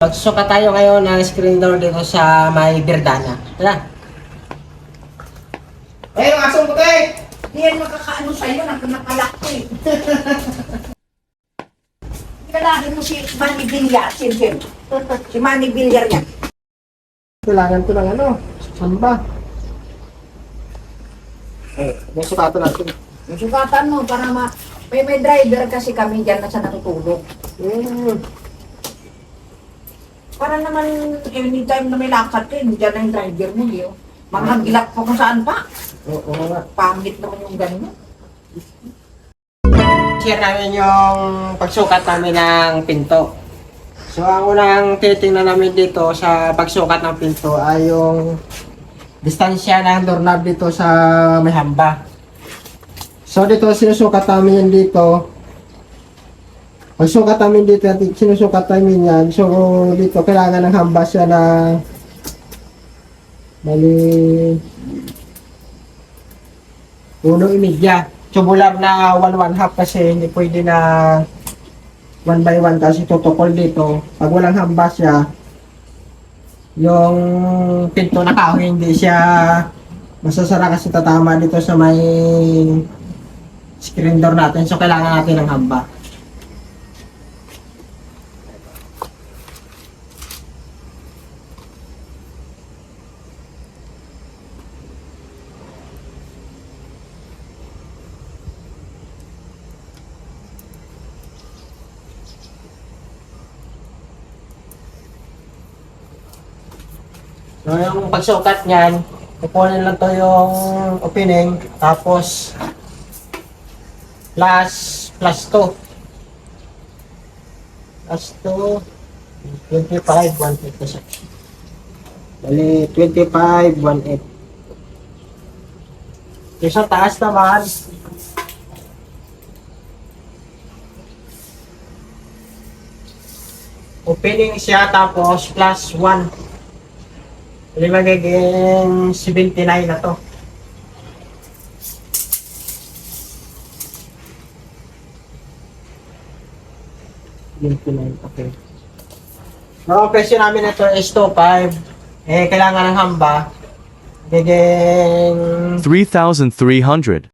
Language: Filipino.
Magsuka tayo ngayon ng screen door dito sa may Birdana. Tara. Eh, yung asong puti! Hindi yan makakaano sa'yo, nak nakalak ko eh. Kailangan mo si Manny Villar, si Jim. Si Manny Villar yan. Kailangan ko ng ano, samba. Eh, may sukatan natin. Yung sukatan mo para ma... May, may driver kasi kami dyan na sa natutulog. Hmm. Para naman anytime na may lakad ka, dyan na yung driver mo, yun. Mga gilak pa kung saan pa. Oo nga. Pangit naman yung ganyan. Share namin yung pagsukat namin ng pinto. So, ang unang titingnan namin dito sa pagsukat ng pinto ay yung distansya ng doorknob dito sa may hamba. So, dito sinusukat namin yan dito. Pagsukat namin dito, sinusukat namin yan. So, dito kailangan ng hamba siya na Bali, uno imidya. Chubulab na 1 1 half kasi hindi pwede na 1 by 1 kasi tutukol dito. Pag walang hamba siya, yung pinto na kahoy hindi siya masasara kasi tatama dito sa may screen door natin. So, kailangan natin ng hamba. So, yung pagsukat niyan, kukunin lang to yung opening, tapos plus, plus 2. Plus 2, 25, 1 ito siya. Bali, 25, 1 Yung sa taas naman, opening siya tapos plus 1. Hindi magiging 79 na to. Okay. Ang presyo namin ito is 2.5. Eh, kailangan ng hamba. Giging 3,300.